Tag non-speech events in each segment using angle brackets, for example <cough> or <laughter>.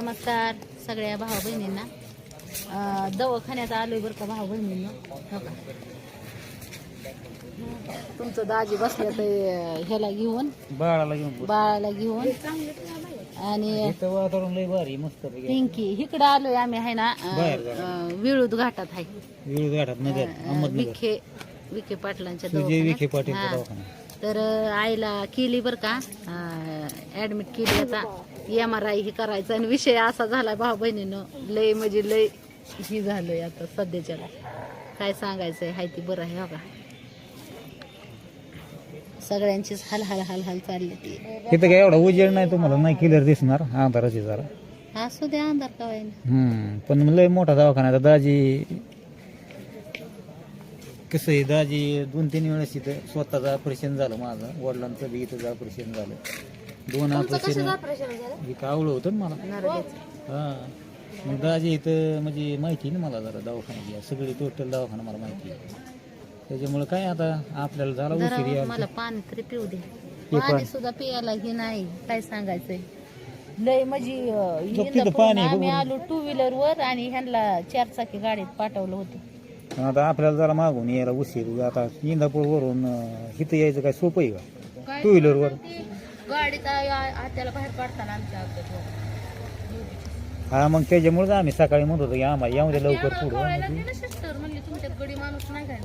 नमस्कार सगळ्या भाऊ बहिणींना. दवाखान्यात आलोय बरं का भाऊ बहिणींना. हो का? तुमचं दाजी बसल्या तर ह्याला घेऊन बाळाला घेऊन. बाळाला घेऊन. आणि इथं वातावरण लय भारी मस्त पिंकी. इकडं आलोय आम्ही आहे ना विळूद घाटात आहे. विळू गाठात नगर अं, अहमदनगर. विखे विखे पाटलांच्या विखे. पाटील तर आईला केली बर का ऍडमिट केली आता. एम आर आय ही करायचं. आणि विषय असा झाला भाऊ बहिणीनं. लय म्हणजे लय ही झालंय आता सध्याच्याला. काय सांगायचंय? हाय ती बरं आहे हो का? सगळ्यांचीच हाल हाल हाल हाल चालली ती. तिथं काय एवढा उजेड नाही तुम्हाला? नाही क्लिअर दिसणार अंधाराची जरा. असू द्या अंधार का होईना. हम्म पण लय मोठा दवाखाना आहे. आता दाजी कसं आहे दाजी दोन तीन वेळेस इथं स्वतःचं ऑपरेशन झालं माझं. वडिलांचं बी इथं ऑपरेशन झालं. दोन ऑपरेशन इथं आवडं होतं ना मला. हा. मग दाजी इथं म्हणजे माहिती ना मला जरा दवाखान्याची सगळी टोटल दवाखाना मला माहिती आहे. त्याच्यामुळे काय आता आपल्याला झाला उशीर जरा यायला. मला पाणी तरी पिऊ दे. पण. पाणी सुद्धा पियाला हे नाही. काय सांगायचंय? लय म्हणजे अं, तिथं इंदापूरहून पाणी आहे आम्ही बघून. आलो टू व्हीलर वर आणि ह्यांना चार चाकी गाडीत पाठवलं होतं. पण आता आपल्याला जरा मागून यायला उशीर. आता इंदापूर वरून इथं यायचं काय सोपं आहे का? टू व्हीलर वर. गाडीत आत्याला बाहेर काढताना आमच्या हा मग त्याच्यामुळेच आम्ही सकाळी म्हणत होतो की आम्हाला येऊ दे लवकर पुढं. सिस्टर म्हणली तुमच्यात गडी माणूस नाही काय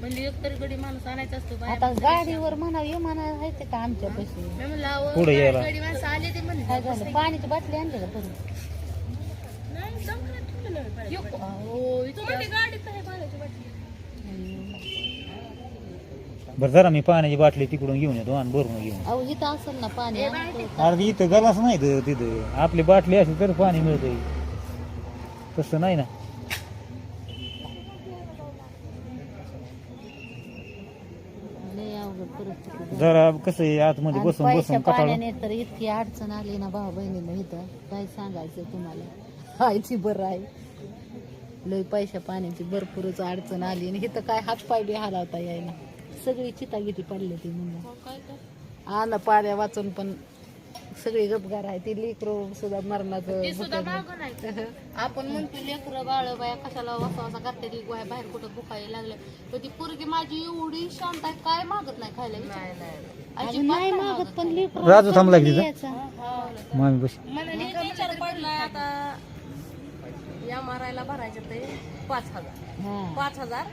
म्हणली एक तरी गडी माणूस आणायचा असतो आता गाडीवर म्हणा ये म्हणा आहे ते का आमच्या पैसे? पुढे यायला. काय झालं? पाण्याची बाटली आणली का परत बरं जरा मी पाण्याची बाटली तिकडून घेऊन येतो आणि भरून घेऊन येतो. अहो इथं असेल ना पाणी आणतो. अरे इथं गलास नाही तर तिथं. आपली बाटली असेल तर पाणी मिळतंय. तसं नाही ना. लय अवघड परिस्थिती झाली. जरा कसं आहे आतमध्ये आणि बसून पैशा बसून कटाळ पाण्याने तर इतकी अडचण आली ना भाऊ बहिणीनं इथं. काय सांगायचं तुम्हाला? <laughs> ती बरं आहे. लय पैशा पाण्याची भरपूरच अडचण आली आणि इथं काय हात पाय बी हलावता येईना. सगळी चितागिती पडली ती म्हणून आलं पाड्या वाचून पण सगळी गपगार आहे. ती लेकरो सुद्धा मरणाचं भुकं. आपण म्हणतो लेकरं बाळ बाया कशाला वसा वसा करते ती गोया बाहेर कुठं भुकायला लागलं तर ती पोरगी माझी एवढी शांत आहे काय मागत नाही खायला नाही नाही. मागत पण लेकरं राजू थांबला की तिथं? यायचा. मामी बस. विचार पडलाय आता या मारायला भरायचं ते पाच हजार. हा. पाच हजार.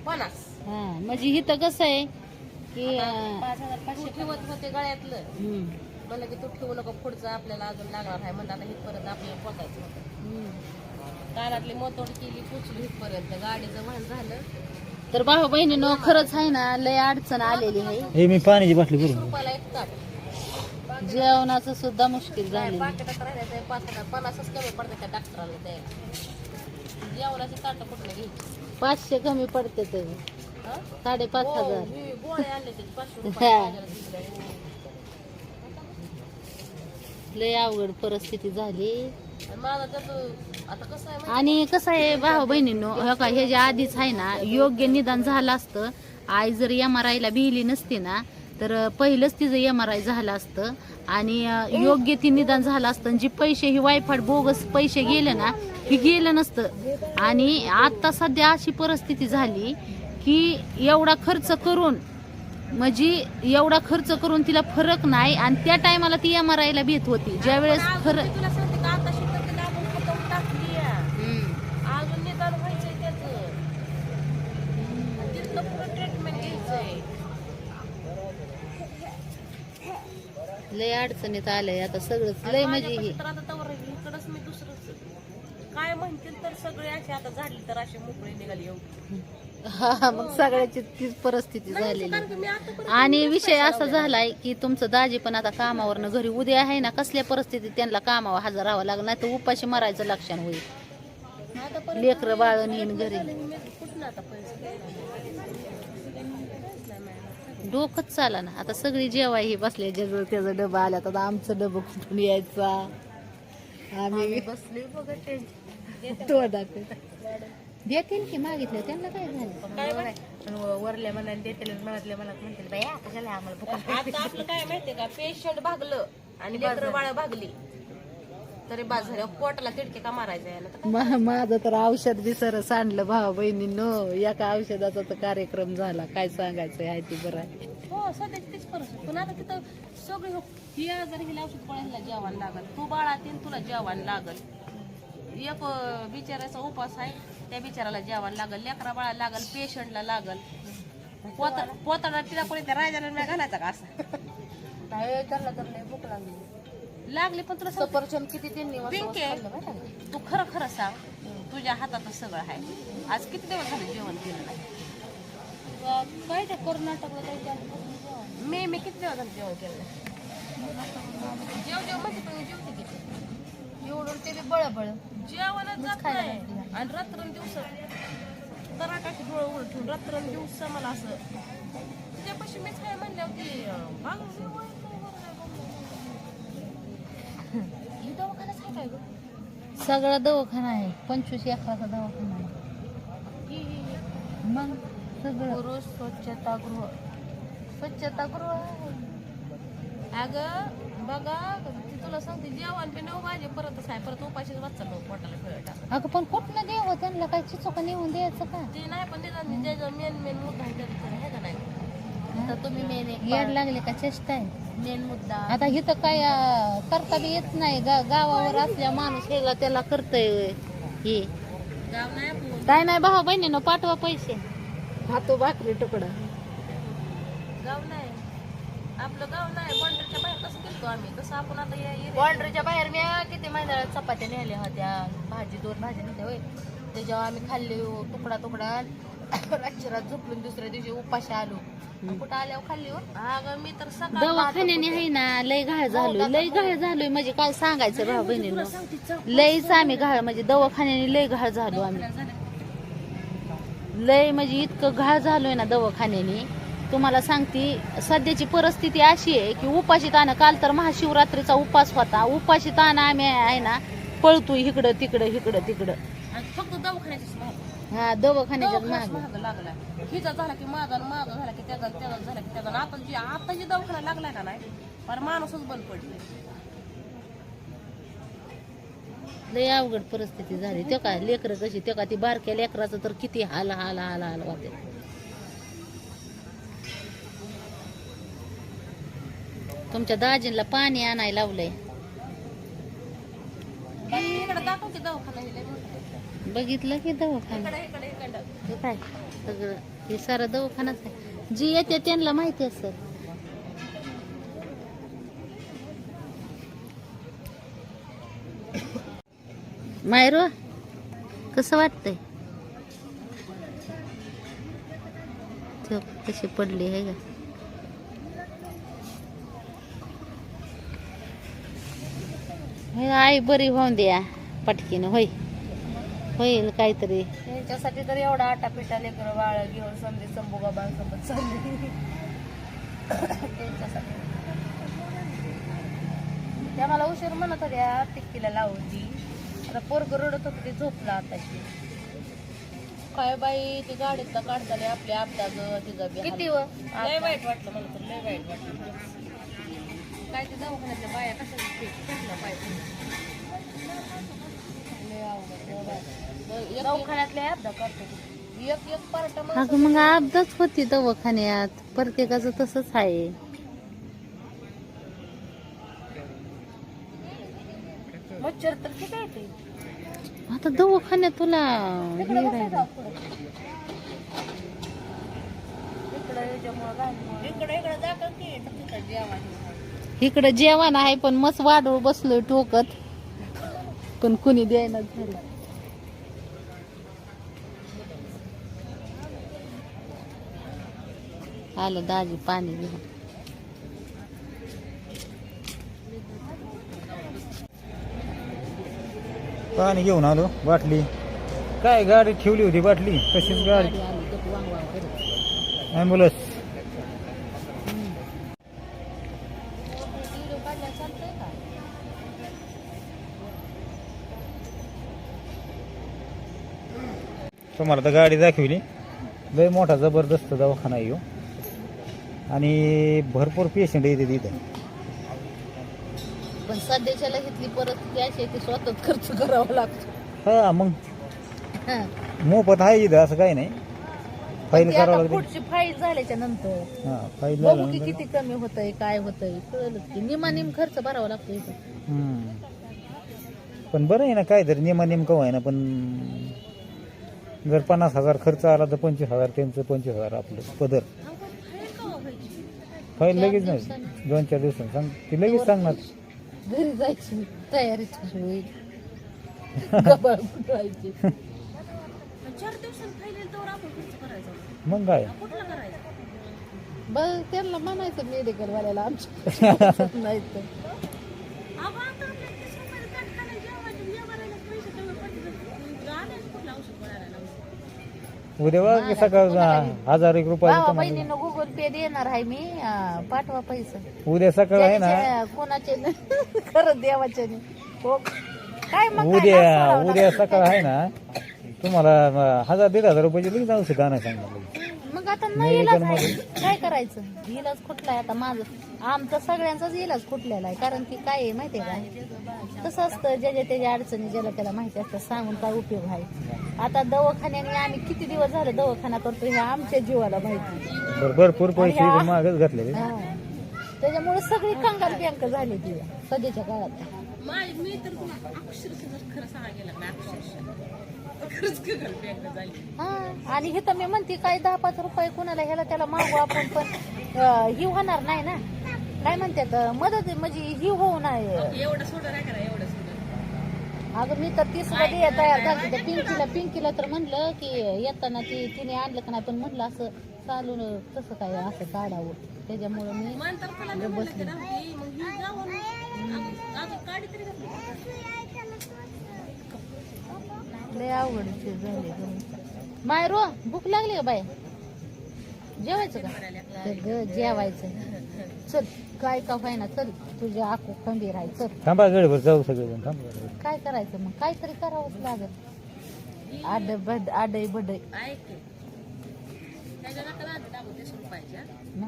पन्नास हा म्हणजे इथं कसं आहे की अं, पाच हजार पाचशे ठेवत होते गळ्यातलं. हम्म, म्हणलं की तू ठेवू नको पुढचं आपल्याला अजून लागणार आहे म्हणलं आता इथपर्यंत आपल्याला पोचायचं होतं. हम्म. कानातली मोतोड केली पोचली इथपर्यंत. गाडीचं वाहन झालं. तर भाऊ बहिणीनं खरंच आहे ना लय अडचण आलेली आहे. हे मी पाण्याची बाटली भरून रुपयाला एक ताट जेवणाचं सुद्धा मुश्किल झालेलं. आहे. पाकिटात पाच हजार. पन्नासच कमी पडतं त्या डॉक्टराला जेवणाची ताटं कुठलं घ्यायची? पाचशे कमी पडते तर हं? साडेपाच हो, हजार. ते. लय अवघड परिस्थिती झाली. आणि कसं आहे भाऊ बहिणींनो हे का हे जे आधीच आहे ना योग्य निदान झालं असतं. आई जर एम आर आयला भिली नसती ना तर पहिलंच तिचं एम आर आय झालं असतं आणि योग्य ती निदान झालं असतं. जे पैसे ही वायफाट बोगस पैसे गेले ना हे गेलं नसतं. आणि आता सध्या अशी परिस्थिती झाली की एवढा खर्च करून म्हणजे एवढा खर्च करून तिला फरक नाही. आणि त्या टायमाला ती एम आर आयला भीत होती. ज्यावेळेस खरं मी तुला सांगते का आता शिकत तिला आपण खतवून टाकली आहे. हम्म. अजून निदान व्हायचंय त्याचं तिथलं पुढं ट्रीटमेंट घ्यायचंय लय अडचणीत आलंय. आता सगळंच लय म्हणजे हे. इकडंच मी दुसरंच काय म्हणतील तर सगळे असे आता झाली तर असे मोकळे निघाली एवढी. हा मग सगळ्याची तीच परिस्थिती झालेली. आणि विषय असा झालाय की तुमचं दाजी पण आता कामावरनं घरी उद्या आहे ना कसल्या परिस्थितीत त्यांना कामावर हजर राहावं लागलं? नाही तर उपाशी मरायचं लक्षण होईल. लेकरं येईन घरी. कुठं आता पैसे डोकंच चाला ना आता सगळी जेवाय ही बसले ज्याचं त्याचा डबा आला आता आमचं डबं कुठून यायचा? आम्ही बसले बघा ते. तो दाखव. देतील की मागितलं? त्यांना काय झालं? काय वरल्या मनाने देतील मनातल्या मनात म्हणतील बाया कशाला आम्हाला आता आपलं काय माहितीये का? पेशंट भागलं आणि लेकरं बाळ भागली. तरी बाद झाल्या पोटाला तिडके का मारायचं याला तर मा- माझं तर औषध बी सर सांडलं भावा बहिणींनो. एका औषधाचा तर कार्यक्रम झाला. काय सांगायचं आहे ती बरं आहे. हो सध्याची तीच परिस्थिती पण आता तिथं सगळी हो ही जर हिला औषध गोळ्याला जेवण लागल. तू बाळा तीन तुला जेवण लागल. एक अं, बिचाऱ्याचा उपास आहे त्या बिचाराला जेवण लागल. लेकरा बाळा लागल पेशंटला लागल. पोता पोताला तिला कोणी त्या राजाला नाही घालायचा का असं? त्यांना तर लय भूक लागली. लागली पण तुला सांगते, सफरचंद किती त्यांनी पिंके तू खरं खरं सांग तुझ्या हातातच सगळं आहे. आज किती दिवस झाले जेवण केलं नाही? काय ते कर्नाटकला काही मी मी किती दिवस झाले जेवण केलं नाही? जेव जेव म्हणजे पण जेवते किती? एवढून ते बी बळ बळ. जेवणच जात नाही. आणि रात्र दिवस तराटाची डोळे उघड ठेवून रात्र दिवस मला असं तुझ्यापाशी मीच काय म्हणल्यावर ती अं, बाग जेवण काय बरं आहे. ही दवाखान्याच आहे काय गं? सगळा दवाखाना आहे. पंचवीस एकराचा दवाखाना आहे. मग सगळं. पुरुष स्वच्छतागृह स्वच्छतागृह आहे. अगं बघा ती तुला सांगते जेवण बी नऊ वाजे परतच आहे. परत उपाशीच वाचलं नऊ पोटाला खेळ टाकत अगं पण कुठनं देव त्यांना? काय चिचोका नेऊन द्यायचं का? ते नाही पण निदान ज्याचं मेन मेन मुद्दा आहे त्याचं आहे का नाही? तर तुम्ही मेन येड लागले का? चेष्टा आहे. मेन मुद्दा. आता इथं काय अं, करता बी येत नाही. गा- गावावर असल्या माणूस हेला त्याला करतय हे. गाव नाही आपण काय नाही भाऊ बहिणीनं पाठवा पैसे. भातो भाकरी तुकडा. गाव नाही. आपलं गाव नाही. बॉन्ड्रीच्या बाहेर कसं गेलतो आम्ही? तसं आपण आता या area- बॉन्ड्रीच्या बाहेर मी किती महिन्यात चपात्या नेल्या होत्या. भाजी दोन भाजी नेल्या होय. त्याच्यावर आम्ही खाल्ली तुकडा तुकडा रातची रात झोपलून दुसऱ्या दिवशी उपाशी आलो. कुठं आल्यावर खाल्ली हो? अगं मी तर सकाळ दवाखान्याने आहे ना लय घाळ झालोय लय घाळ झालोय. म्हणजे काय सांगायचं भाऊ बहिणीनं लयच आम्ही घाळ म्हणजे दवाखान्याने लय घाळ झालो आम्ही. लय म्हणजे इतकं घाळ झालोय ना दवाखान्याने. तुम्हाला सांगते सध्याची परिस्थिती अशी आहे की उपाशी ताना काल तर महाशिवरात्रीचा उपास होता. उपाशी ताना आम्ही आहे ना पळतोय इकडं तिकडं इकडं तिकडं. आणि फक्त दवाखान्याचीच माहिती हा दवाखान्याच्या महाग लागला हिचा झाला की माझा माझा झाला की त्याचा त्याचा झाला की त्याचा. आता जी आता जी दवाखाना लागलाय का नाही पण माणूसच बंद पडले लय अवघड परिस्थिती झाली. ते काय लेकरं कशी? ते का ती बारक्या लेकराचं तर किती हाल हाल हाल हाल होते तुमच्या दाजींला पाणी आणायला लावलंय. इकडे दाखव की दवाखाना. बघितलं की दवाखाना? काय? सगळं हे सारा दवाखानाच आहे. जी येते त्यांना माहिती असत मायरो कसं वाटतंय? ठेव, कशी पडली आहे का? आई बरी होऊन द्या पटकीनं होय. होईल काहीतरी. त्यांच्यासाठी तर एवढा आटा पिटा लेकर बाळ घेऊन समजे संभोगाबांसोबत चालली. त्यांच्यासाठी. त्या मला उशीर म्हणत होत्या टिक्कीला लावून ती आता पोरग रडत होतं ते झोपला आताशी. काय बाई ती गाडीतला काढताले आपले अपघात तिचा. किती व? लय वाईट वाटलं मला तर लय वाईट वाटलं. काय ते दवाखान्यातल्या बाया कशा फेकल्या पाहिजे लय अवघड, लय वाईट. एक- दवाखान्यातले अपघात करतो. एक एक पार्ट मग अगं मग अपघात होती दवाखान्यात. प्रत्येकाचं तसंच आहे. मच्छर तर आता दवाखान्यात तुला हे राहिलं. इकडं की जेवण. इकडं जेवण आहे पण मस्त वाढवून बसलोय टोकत. पण कुणी द्यायना झालं. आलं दाजी पाणी घेऊन. पाणी घेऊन आलो बाटली. काय गाडी ठेवली होती बाटली? तशीच गाडी. ॲम्ब्युलन्स तुम्हाला तर गाडी दाखवली. लय मोठा जबरदस्त दवाखाना ह्यो. आणि भरपूर पेशंट येते तिथं. पण सध्याच्याला घेतली परिस्थिती अशी आहे की स्वतःच खर्च करावा लागतो. हा मग हा. मोफत आहे इथं असं काही नाही. फाईल ती करावं लागते. पुढची फाईल झाल्याच्यानंतर. हा फाईल बघू की झाल्यानंतर किती कमी होतंय काय होतंय कळलं की निमा निम खर्च भरावा लागतो इथं. पण बरं आहे ना काय तरी नेमा नेमकं आहे ना पण जर पन्नास हजार खर्च आला तर पंचवीस हजार त्यांचं पंचवीस हजार आपलं पदर. फाईल लगेच नाही. दोन चार दिवसांनी सांग. ती लगेच सांगणार. घरी जायची तयारी कशी होईल. <laughs> गबाळ फुटवायची चार दिवसांनी खायला तर आपण खर्च करायचा? मग काय? कुठला करायचा? बस त्यांना म्हणायचं मेडिकल वाल्याला आमच्या <laughs> नाही तर. अगं आता आपल्या तीस रुपयाला ताट खायला जेवायचं, जेवायला पैसे कमी पडतात. आणायचं कुठलं औषध गोळ्या आणायला? उद्या बघा की सकाळ हजार एक रुपये बहिणीनं गुगल पे देणार आहे मी अं, पाठवा पैसे. उद्या सकाळ आहे ना? ज्याचे- कोणाचे नाही, <laughs> खरं देवाचे नाही हो. काय मग काय उद्या उद्या? सकाळ आहे ना? तुम्हाला अं, हजार दीड हजार रुपयाचे लगेच औषध आणा सांगितलं. मग आता नाही इलाज आहे. काय करायचं? इलाज कुठला आहे आता माझं? आमचा सगळ्यांचाच इलाज कुठलेला आहे? कारण की काय आहे माहितीये का? कसं असतं ज्याच्या त्याच्या अडचणी ज्याला त्याला माहिती असतं सांगून काय उपयोग आहे? आता दवाखान्याने आम्ही किती दिवस झालं दवाखाना करतो हे आमच्या जीवाला माहिती बरं भरपूर पैसे मागच घातलेले हा. त्याच्यामुळे सगळी कंगाल बँक झाली ती सध्याच्या काळात. माझी मी तर तुला अक्षरशः जर खरं सांगा गेलं ना अक्षरशः खरंच गगन बँक झाली. हा आणि हे तर मी म्हणते काय दहा पाच रुपये कोणाला ह्याला त्याला मागू आपण पण अं, ही होणार नाही ना. काय म्हणतात अं, मदत म्हणजे ही होऊ नये. एवढं सोडं नाही करा अगं मी तर तीसमध्ये तयार झाली त्या पिंकीला पिंकीला तर म्हणलं की येताना ती तिने आणलं का नाही पण म्हणलं असं चालून कसं काय असं काढावं. त्याच्यामुळं मी नंतर तुला मी म्हणलं की राहू दे, मग ही जाऊन अजून- अजून काढी तरी घातली. लय अवघडचे झाले मायरो भूक लागली का बाय जेवायचं का? तर ग जेवायचं. चल. काय का व्हायना चल तुझ्या आखू खंबीर आहे चल. थांबा गडीवर जाऊ सगळेजण थांबा. काय करायचं मग? काहीतरी करावंच लागत आड बड आडय बडय ना?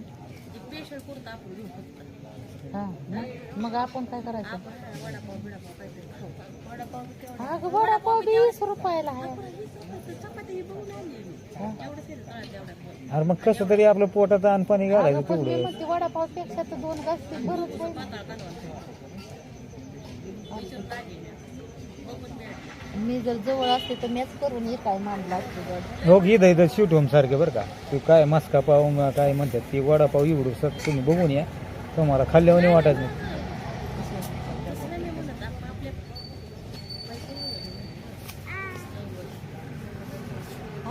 आपण घेऊ फक्त हा मग- मग आपण काय करायचं? आपण वडापाव बिडापाव काहीतरी खाऊ. वडापाव बी तेवढा. अगं वडापाव वीस रुपयाला आहे. चपाती ही बघून आणली मी. एवढं केलं तळात एवढ्या अरे मग कसं तरी आपलं पोटात अन्न पाणी अगं घालायचं पण मी तेवढं. म्हणते वडापावपेक्षा तर दोन घास ते भरत होईल. पाताळ विचार मी जर जवळ असते तर मॅच करून हे काय मांडला असते हो इथं इथं शिवट होम सारखे बरं का? तू काय मस्का पाव काय म्हणतात ती वडापाव एवढं सर तुम्ही बघून या. तुम्हाला खाल्ल्यावर नाही वाटत नाही. तसं नाही मी म्हणत आपण आपल्या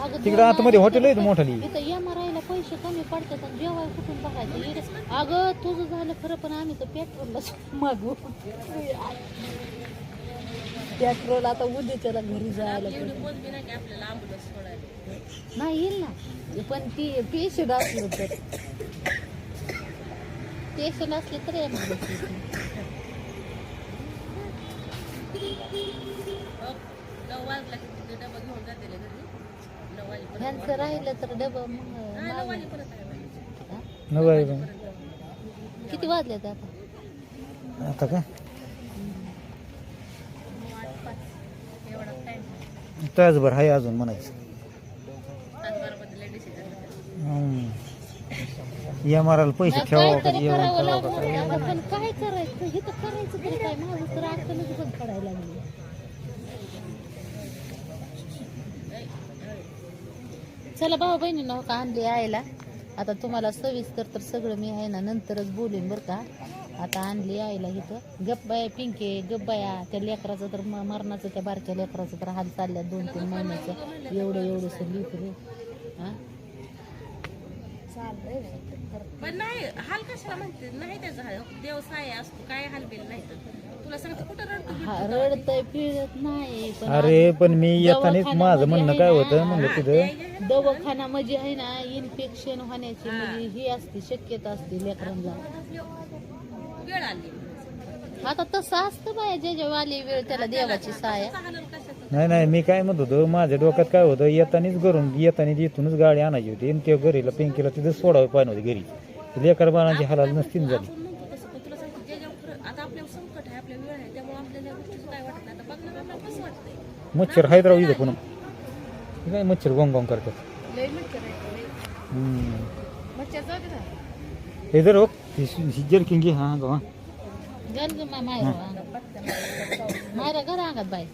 अगं तिकडं आतमध्ये हॉटेल आहेत रुपये- मोठाली इथं एम आर पैसे कमी पडतात आणि जेवाय कुठून बघायचं? इकडे- अगं तुझं झालं खरं पण आम्ही तर पेट्रोलला मागू. पेट्रोल आता उद्याच्याला घरी जायला नाही येईल ना. पण ती पेशंट असलं तर. पेशंट असले तर ह्यांचं राहिलं तर डबा मग किती वाजले आता? आता काय एवढा टाइम तासभर आहे अजून म्हणायचं. एम आर पैसे ठेवावं का? जेवण करावं का काय करायचं? हे तर करायचं तरी काय? माझं तर अडचणच बंद पडायला लागली. चला भाऊ बहिणीनं का आणली यायला आता तुम्हाला सविस्तर तर सगळं मी आहे ना नंतरच बोलेन बरं का. आता आणली यायला इथं. गप्पाया पिंके गप्पाया त्या लेकराचं तर म- मरणाचं त्या बारक्या लेकराचं तर हाल चालल्या दोन तीन महिन्याचं. एवढं एवढंसं लिहितो हा? पण नाही हाल कशाला म्हणते? नाही त्याचा हाल. देव साय असतो काय हाल बिल नाही तर. तुला सांगते कुठं रडतो हा, रडतय पिळत नाही पण अरे पण मी येतानीच माझं म्हणणं काय होतं म्हणलं ना, दवाखाना म्हणजे आहे ना इन्फेक्शन होण्याची म्हणजे ही असते शक्यता असते लेकरांना. वेळ आली. आता तसं असतं बाया ज्याच्या वाली वेळ त्याला देवाची साया. नाही नाही मी काय म्हणत होतो माझ्या डोक्यात काय होतं येतानीच घरून येतानी इथूनच गाडी आणायची होती आणि त्या घरीला पिंकीला तिथं सोडावं पाहिजे होती घरी. लेकर बाळांची हालाल नसतील झाली आपण म्हणतो तसं पण तुला सांगते ज्याच्यावर खरं आता आपल्यावर संकट आहे त्यामुळे आपल्याला या गोष्टीचं काय वाटत नाही. आता बघणार कसं वाटतंय? मच्छर हैदराबाद इथं पुन्हा. हे काय मच्छर गोंग गोंग करतात मच्छर जाऊ दे ना हे गवा गण ग मा- मायरा घर अंगात बाय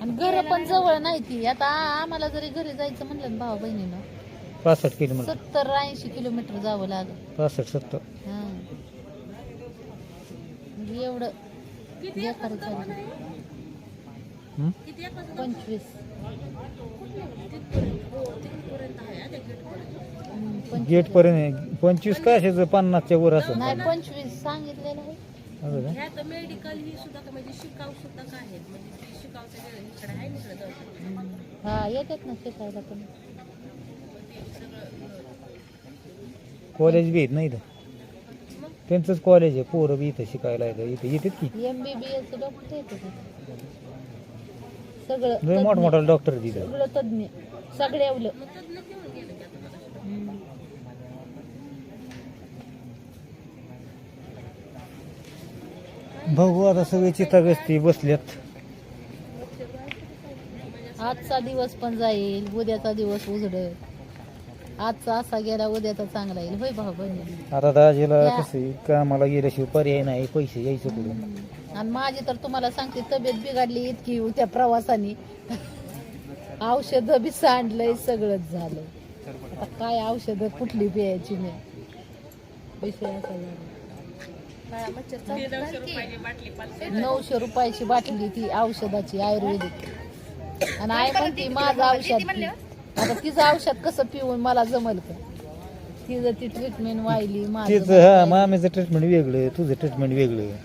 आणि घर पण जवळ नाही ती आता आम्हाला जरी घरी जायचं म्हणलं ना भावा बहिणीनं पासष्ट किलोमीटर सत्तर ऐंशी किलोमीटर जावं लागेल पासष्ट सत्तर हा म्हणजे एवढं बेकार पंचवीस गेट पर्यंत पंचवीस काय असायचं पन्नासच्या वर असं नाही पंचवीस सांगितलेलं आहे. असं का? ह्या तर मेडिकल ही सुद्धा का म्हणजे शिकाव सुद्धा काय आहेत? म्हणजे ते शिकावचं वेळ इकडे आहे इकडे जाऊ हा येतात ना शिकायला पण. कॉलेज बी येत नाही इथं? त्यांचंच कॉलेज आहे. पोरं बी इथं शिकायला येतं इथं येतात की? M B B S doctor सगळं लय तज्ञ. मोठमोठा डॉक्टर तिथं सगळं तज्ञ. सगळ्यावलं मग तज्ञ घेऊन गेलं की आता मला हम्म. बघू आता सगळे चितागस्ती बसल्यात आजचा दिवस पण जाईल उद्याचा दिवस उजडल. आजचा असा गेला उद्याचा चांगला येईल. होय भाऊ बहिणी. आता दाजीला या. कसं कामाला गेल्याशिवाय पर्याय नाही पैसे यायचं कुठून? आणि माझी तर तुम्हाला सांगते तब्येत बिघडली इतकी त्या प्रवासाने. औषधं बी सांडलंय सगळंच झालं आता काय औषधं कुठली प्यायची नाही विषय असा झाला बाळा मच्छर चावतात की. नऊशे रुपयाची बाटली ती औषधाची आयुर्वेदिक. आणि आई म्हणते माझं औषध. आता तिचं औषध कसं पिऊन मला जमल का? तिचं ती ट्रीटमेंट वाहिली माझं मामीचं ट्रीटमेंट वेगळं तुझं ट्रीटमेंट वेगळं.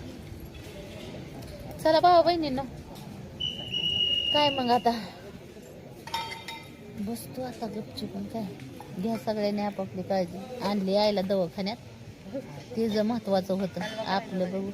चला भावा बहिणींनो. काय मग आता? बसतो आता गपचूप काय? घ्या सगळ्यांनी आपापली काळजी. आणली आईला दवाखान्यात. तिचं महत्वाचं होतं आपलं बघू.